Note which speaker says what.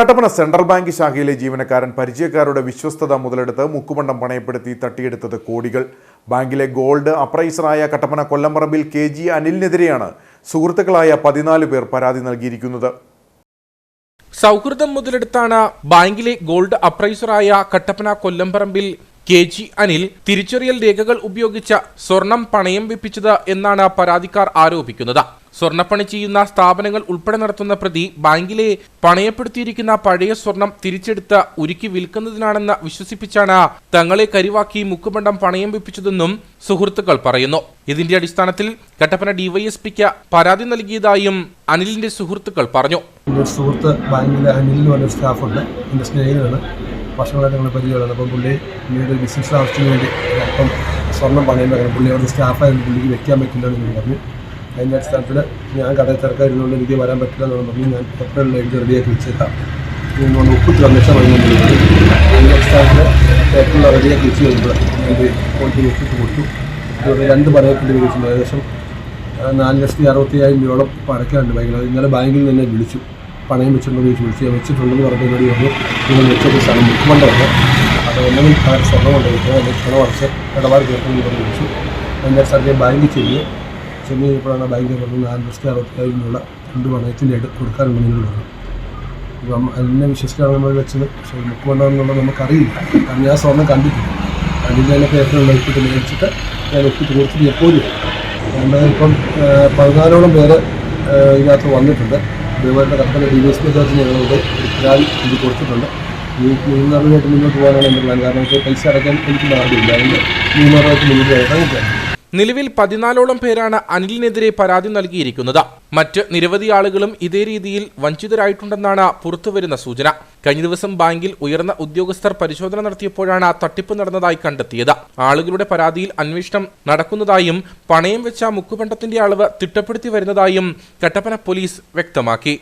Speaker 1: Kattappana central bank ശാഖയിലെ ജീവനക്കാരൻ പരിചയക്കാരുടെ വിശ്വസ്തത മുതലെടുത്ത് മുക്കുമണ്ഡം പണയപ്പെടുത്തി തട്ടിയെടുത്തത് കോടികൾ. ബാങ്കിലെ ഗോൾഡ് അപ്രൈസറായ കട്ടപ്പന കൊല്ലംപറമ്പിൽ കെ ജി അനിലിനെതിരെയാണ് സുഹൃത്തുക്കളായ പതിനാല് പേർ പരാതി നൽകിയിരിക്കുന്നത്.
Speaker 2: സൗഹൃദം മുതലെടുത്താണ് ബാങ്കിലെ ഗോൾഡ് അപ്രൈസറായ കട്ടപ്പന കൊല്ലംപറമ്പിൽ കെ ജി അനിൽ തിരിച്ചറിയൽ രേഖകൾ ഉപയോഗിച്ച സ്വർണം പണയം വെപ്പിച്ചത് എന്നാണ് പരാതിക്കാർ ആരോപിക്കുന്നത്. സ്വർണപ്പണി ചെയ്യുന്ന സ്ഥാപനങ്ങൾ ഉൾപ്പെടെ നടത്തുന്ന പ്രതി ബാങ്കിലെ പണയപ്പെടുത്തിയിരിക്കുന്ന പഴയ സ്വർണം തിരിച്ചെടുത്ത് ഉരുക്കി വിൽക്കുന്നതിനാണെന്ന് വിശ്വസിപ്പിച്ചാണ് തങ്ങളെ കരിവാക്കി മുക്കുബണ്ടം പണയം വെപ്പിച്ചതെന്നും സുഹൃത്തുക്കൾ പറയുന്നു. ഇതിന്റെ അടിസ്ഥാനത്തിൽ കട്ടപ്പന ഡിവൈഎസ്പിക്ക് പരാതി നൽകിയതായും അനിലിന്റെ സുഹൃത്തുക്കൾ പറഞ്ഞു.
Speaker 3: സുഹൃത്ത് ബാങ്കിലെ അനിലിന് സ്റ്റാഫുണ്ട്. സ്നേഹിതനാണ്. വർഷങ്ങളായിട്ട് ഞങ്ങൾ പരിചയമാണ് അപ്പം പുള്ളി പുള്ളിയുടെ ബിസിനസ് ആവശ്യത്തിന് വേണ്ടി അപ്പം സ്വർണം പണയം വെക്കണം. പുള്ളി അവിടെ സ്റ്റാഫായിരുന്നു പുള്ളിക്ക് വെക്കാൻ പറ്റില്ല എന്ന് പറഞ്ഞു. അതിന്റെ അടിസ്ഥാനത്തിൽ ഞാൻ കടയിൽ തിരക്കായിരുന്നുകൊണ്ട് എനിക്ക് വരാൻ പറ്റില്ല എന്ന് പറഞ്ഞു ഞാൻ പേപ്പറിൽ എഴുതി റെഡിയാക്കി വെച്ചേക്കാം ഞാൻ ഒപ്പിട്ട് വന്നിട്ട് മതി അതിന്റെ അടിസ്ഥാനത്തിൽ പേപ്പറിൽ റെഡിയാക്കി വെച്ച് കഴിയുമ്പോൾ എന്റെ ഒപ്പിട്ട് കൊടുത്തു. ഇതുപോലെ രണ്ട് പണയത്തിന്റെ വിളിച്ചു ഏകദേശം നാല് ലക്ഷത്തി അറുപത്തി അയ്യായിരം രൂപയോളം പടക്കാനുണ്ട് ബാങ്കിൽ അത് ഇന്നലെ ബാങ്കിൽ നിന്ന് തന്നെ വിളിച്ചു. പണയം വെച്ചിട്ടുണ്ടോ എന്ന് വിളിച്ചു ഞാൻ വെച്ചിട്ടുണ്ടെന്ന് പറഞ്ഞതിനോട് പറഞ്ഞു നിങ്ങൾ വെച്ചത് സ്ഥലം മുഖ്യമന്ത്രിയാണ് അത് ഒന്നെങ്കിൽ കാര്യം സ്വർണം കൊണ്ടുപോയിട്ട് അതിന്റെ പണം അടച്ച് ഇടപാട് തീർക്കണമെന്ന് പറഞ്ഞു വിളിച്ചു. അതിന്റെ സ്ഥലത്തെ ബാങ്കിൽ ചെന്ന് ചെന്ന് കഴിഞ്ഞപ്പോഴാണ് ബാങ്കിൽ പറഞ്ഞത് നാല് ലക്ഷത്തി അറുപത്തി അയ്യായിരം രൂപ രണ്ട് പണയത്തിന്റെ ആയിട്ട് കൊടുക്കാനുണ്ടെന്ന് എന്നോട് പറഞ്ഞു. അപ്പം അതിനെ വിശ്വസിക്കാണ് നമ്മൾ വെച്ചത്. പക്ഷേ മുക്കുമണ്ടെന്നുള്ളത് നമുക്കറിയില്ല. കാരണം ഞാൻ സ്വർണം കണ്ടിട്ടില്ല. കണ്ടിട്ട് അതിന്റെ പേപ്പറുള്ള ഒപ്പിട്ട് മേടിച്ചിട്ട് ഞാൻ ഒപ്പിട്ട് കൊടുത്തിട്ട് എപ്പോഴും ഇപ്പം പതിനാലോളം പേര് ഇതിനകത്ത് വന്നിട്ടുണ്ട്. അതേപോലെ കട്ടപ്പന ഡി എസ് പി അകത്ത് ഞങ്ങളോട് പരാതി ഇത് കൊടുത്തിട്ടുണ്ട്. ഈ മൂന്നാറുമായിട്ട് മുന്നോട്ട് പോകാനാണ് എന്റെ പ്ലാൻ കാരണം ഇപ്പോൾ പൈസ അടയ്ക്കാൻ എനിക്ക് മാർഗമില്ല. അതിന്റെ മൂന്നാറിലേക്ക് മുന്നോട്ട് ഇറങ്ങിക്കാം
Speaker 2: നിലവിൽ പതിനാലോളം പേരാണ് അനിലിനെതിരെ പരാതി നൽകിയിരിക്കുന്നത്. മറ്റ് നിരവധി ആളുകളും ഇതേ രീതിയിൽ വഞ്ചിതരായിട്ടുണ്ടെന്നാണ് പുറത്തുവരുന്ന സൂചന. കഴിഞ്ഞ ദിവസം ബാങ്കിൽ ഉയർന്ന ഉദ്യോഗസ്ഥർ പരിശോധന നടത്തിയപ്പോഴാണ് ആ തട്ടിപ്പ് നടന്നതായി കണ്ടെത്തിയത്. ആളുകളുടെ പരാതിയിൽ അന്വേഷണം നടക്കുന്നതായും പണയം വെച്ച മുക്കുപണ്ടത്തിന്റെ അളവ് തിട്ടപ്പെടുത്തി വരുന്നതായും കട്ടപ്പന പോലീസ് വ്യക്തമാക്കി.